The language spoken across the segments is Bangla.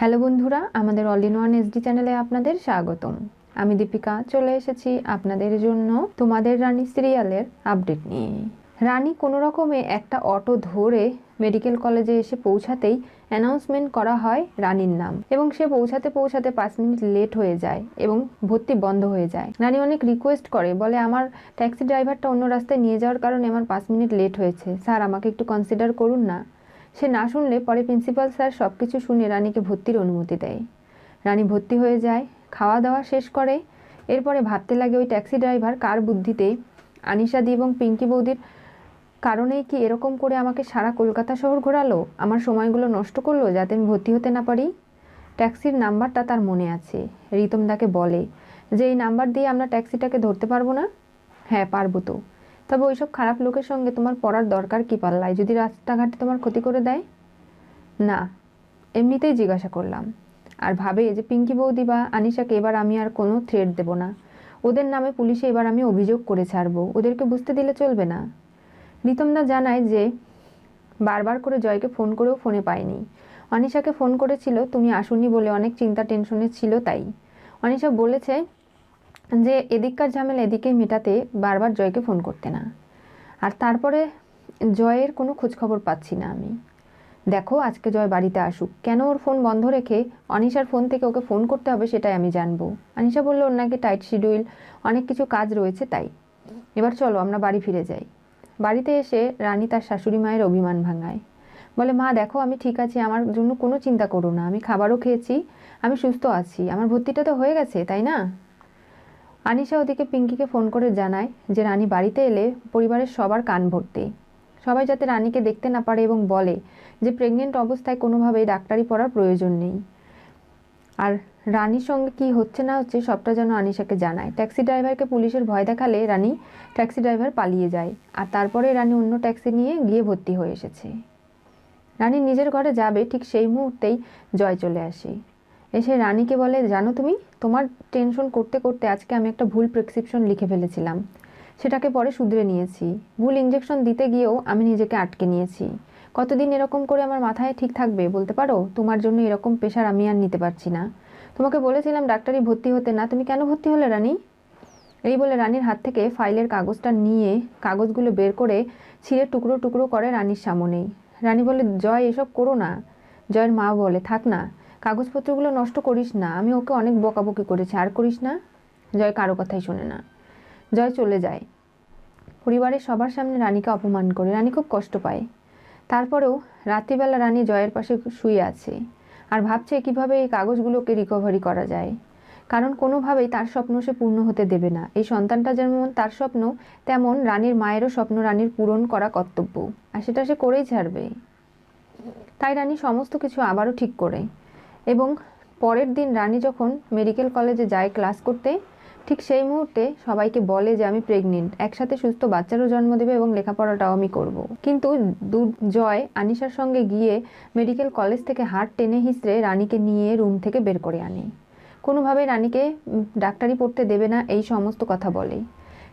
হ্যালো বন্ধুরা, আমাদের অল ইন ওয়ান এসডি চ্যানেলে আপনাদের স্বাগতম। আমি দীপিকা, চলে এসেছি আপনাদের জন্য তোমাদের রানী সিরিয়ালের আপডেট নিয়ে। রানী কোনো রকমে একটা অটো ধরে মেডিকেল কলেজে এসে পৌঁছাতেই অ্যানাউন্সমেন্ট করা হয় রানীর নাম এবং সে পৌঁছাতে পৌঁছাতে পাঁচ মিনিট লেট হয়ে যায় এবং ভর্তি বন্ধ হয়ে যায়। রানী অনেক রিকোয়েস্ট করে, বলে আমার ট্যাক্সি ড্রাইভারটা অন্য রাস্তায় নিয়ে যাওয়ার কারণে আমার পাঁচ মিনিট লেট হয়েছে। স্যার, আমাকে একটু কনসিডার করুন না। সে না শুনলে পরে প্রিন্সিপাল স্যার সব কিছু শুনে রানীকে ভর্তির অনুমতি দেয়। রানী ভর্তি হয়ে যায় খাওয়া দাওয়া শেষ করে, এরপরে ভাবতে লাগে ওই ট্যাক্সি ড্রাইভার কার বুদ্ধিতে আনিশাদি এবং পিঙ্কি বৌদির কারণেই কি এরকম করে আমাকে সারা কলকাতা শহর ঘোরালো? আমার সময়গুলো নষ্ট করল যাতে আমি ভর্তি হতে না পারি? ট্যাক্সির নাম্বারটা তার মনে আছে। রিতম রিতমদাকে বলে, যে এই নাম্বার দিয়ে আমরা ট্যাক্সিটাকে ধরতে পারব না? হ্যাঁ পারব তো। তবে ওইসব খারাপ লোকের সঙ্গে তোমার পড়ার দরকার কি পাল্লায়? যদি রাস্তাঘাটে তোমার ক্ষতি করে দেয়? না, এমনিতেই জিজ্ঞাসা করলাম। আর ভাবে যে পিঙ্কি বৌদি বা আনিশাকে এবার আমি আর কোনো থ্রেট দেব না। ওদের নামে পুলিশে এবার আমি অভিযোগ করে ছাড়বো। ওদেরকে বুঝতে দিলে চলবে না। রিতমদা জানায় যে বারবার করে জয়কে ফোন করেও ফোনে পায়নি। অনিশাকে ফোন করেছিল, তুমি আসুনি বলে অনেক চিন্তা টেনশনে ছিল তাই। অনিশা বলেছে যে এদিককার ঝামেলা এদিকে মেটাতে বারবার জয়কে ফোন করতে না। আর তারপরে জয়ের কোনো খোঁজখবর পাচ্ছি না আমি। দেখো, আজকে জয় বাড়িতে আসুক। কেন ওর ফোন বন্ধ রেখে অনিশার ফোন থেকে ওকে ফোন করতে হবে সেটাই আমি জানব। অনিশা বলল, ওর নাকি টাইট শিডিউল, অনেক কিছু কাজ রয়েছে তাই। এবার চলো, আমরা বাড়ি ফিরে যাই। বাড়িতে এসে রানী তার শাশুড়ি মায়ের অভিমান ভাঙায়। বলে, মা, দেখো, আমি ঠিক আছি, আমার জন্য কোনো চিন্তা করো না। আমি খাবারও খেয়েছি, আমি সুস্থ আছি। আমার ভর্তিটা তো হয়ে গেছে, তাই না? আনিশা ওদিকে পিঙ্কিকে ফোন করে জানায় যে রানী বাড়িতে এলে পরিবারের সবার কান ভর্তি। সবাই যাতে রানীকে দেখতে না পারে এবং বলে যে প্রেগনেন্ট অবস্থায় কোনোভাবেই ডাক্তারি পড়ার প্রয়োজন নেই। আর রানীর সঙ্গে কি হচ্ছে না হচ্ছে সবটা যেন আনিশাকে জানায়। ট্যাক্সি ড্রাইভারকে পুলিশের ভয় দেখালে রানী ট্যাক্সি ড্রাইভার পালিয়ে যায় আর তারপরে রানী অন্য ট্যাক্সি নিয়ে গিয়ে ভর্তি হয়ে এসেছে। রানী নিজের ঘরে যাবে, ঠিক সেই মুহূর্তেই জয় চলে আসে। এসে রানীকে বলে, জানো তুমি, তোমার টেনশন করতে করতে আজকে আমি একটা ভুল প্রেসক্রিপশন লিখে ফেলেছিলাম। সেটাকে পরে শুধরে নিয়েছি। ভুল ইঞ্জেকশন দিতে গিয়েও আমি নিজেকে আটকে নিয়েছি। কতদিন এরকম করে আমার মাথায় ঠিক থাকবে বলতে পারো? তোমার জন্য এরকম প্রেশার আমি আর নিতে পারছি না। তোমাকে বলেছিলাম ডাক্তারি ভর্তি হতে না। তুমি কেন ভর্তি হলে রানী? এই বলে রানীর হাত থেকে ফাইলের কাগজটা নিয়ে কাগজগুলো বের করে ছিঁড়ে টুকরো টুকরো করে রানীর সামনেই। রানী বলে, জয়, এসব করো না। জয়ের মা বলে, থাক না। কাগজপত্রগুলো নষ্ট করিস না, আমি ওকে অনেক বকাবকি করেছি, আর করিস না? জয় কারও কথাই শোনে না। জয় চলে যায়। পরিবারের সবার সামনে রানীকে অপমান করে, রানী খুব কষ্ট পায়। তারপরেও রাত্রিবেলা রানী জয়ের পাশে শুয়ে আছে আর ভাবছে কীভাবে এই কাগজগুলোকে রিকভারি করা যায়। কারণ কোনোভাবেই তার স্বপ্ন সে পূর্ণ হতে দেবে না। এই সন্তানটা যেমন তার স্বপ্ন, তেমন রানীর মায়েরও স্বপ্ন রানীর পূরণ করা কর্তব্য। আর সেটা সে করেই ছাড়বে। তাই রানী সমস্ত কিছু আবারও ঠিক করে। এবং পরের দিন রানী যখন মেডিকেল কলেজে যায় ক্লাস করতে, ঠিক সেই মুহূর্তে সবাইকে বলে যে, আমি প্রেগনেন্ট। একসাথে সুস্থ বাচ্চারও জন্ম দেবে এবং লেখাপড়াটাও আমি করব। কিন্তু জয় আনিশার সঙ্গে গিয়ে মেডিকেল কলেজ থেকে হাট টেনে হিসড়ে রানীকে নিয়ে রুম থেকে বের করে আনে। কোনোভাবে রানীকে ডাক্তারি পড়তে দেবে না, এই সমস্ত কথা বলে।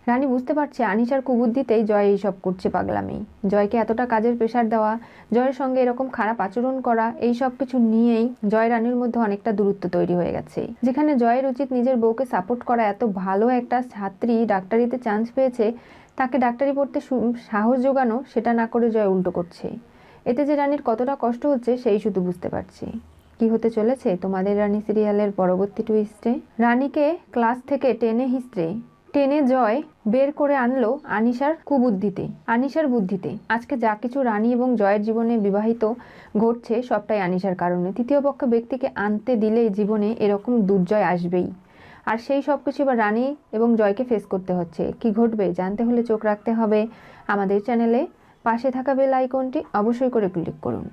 রানী বুঝতে পারছে আনিশার কুবুদ্ধিতেই জয় এইসব করছে পাগলামি। জয়কে এতটা কাজের প্রেশার দেওয়া, জয়ের সঙ্গে এরকম খারাপ আচরণ করা এই সব কিছু নিয়েই জয় রানীর মধ্যে অনেকটা দূরত্ব তৈরি হয়ে গেছে। যেখানে জয়ের উচিত নিজের বউকে সাপোর্ট করা এত ভালো একটা ছাত্রী ডাক্তারিতে চান্স পেয়েছে, তাকে ডাক্তারি পড়তে সাহস জোগানো, সেটা না করে জয় উল্টো করছে। এতে যে রানীর কতটা কষ্ট হচ্ছে, সেই শুধু বুঝতে পারছি। কি হতে চলেছে তোমাদের রানী সিরিয়ালের পরবর্তী টুইস্টে রানীকে ক্লাস থেকে টেনে হিস্ট্রে টেনে জয় বের করে আনলো আনিশার কুবুদ্ধিতে, আনিশার বুদ্ধিতে। আজকে যা কিছু রানী এবং জয়ের জীবনে বিবাহিত ঘটছে সবটাই আনিশার কারণে। তৃতীয় পক্ষ ব্যক্তিকে আনতে দিলে জীবনে এরকম দুর্জয় আসবেই। আর সেই সব কিছু এবার রানী এবং জয়কে ফেস করতে হচ্ছে। কি ঘটবে জানতে হলে চোখ রাখতে হবে আমাদের চ্যানেলে পাশে থাকা বেল আইকনটি অবশ্যই করে ক্লিক করুন।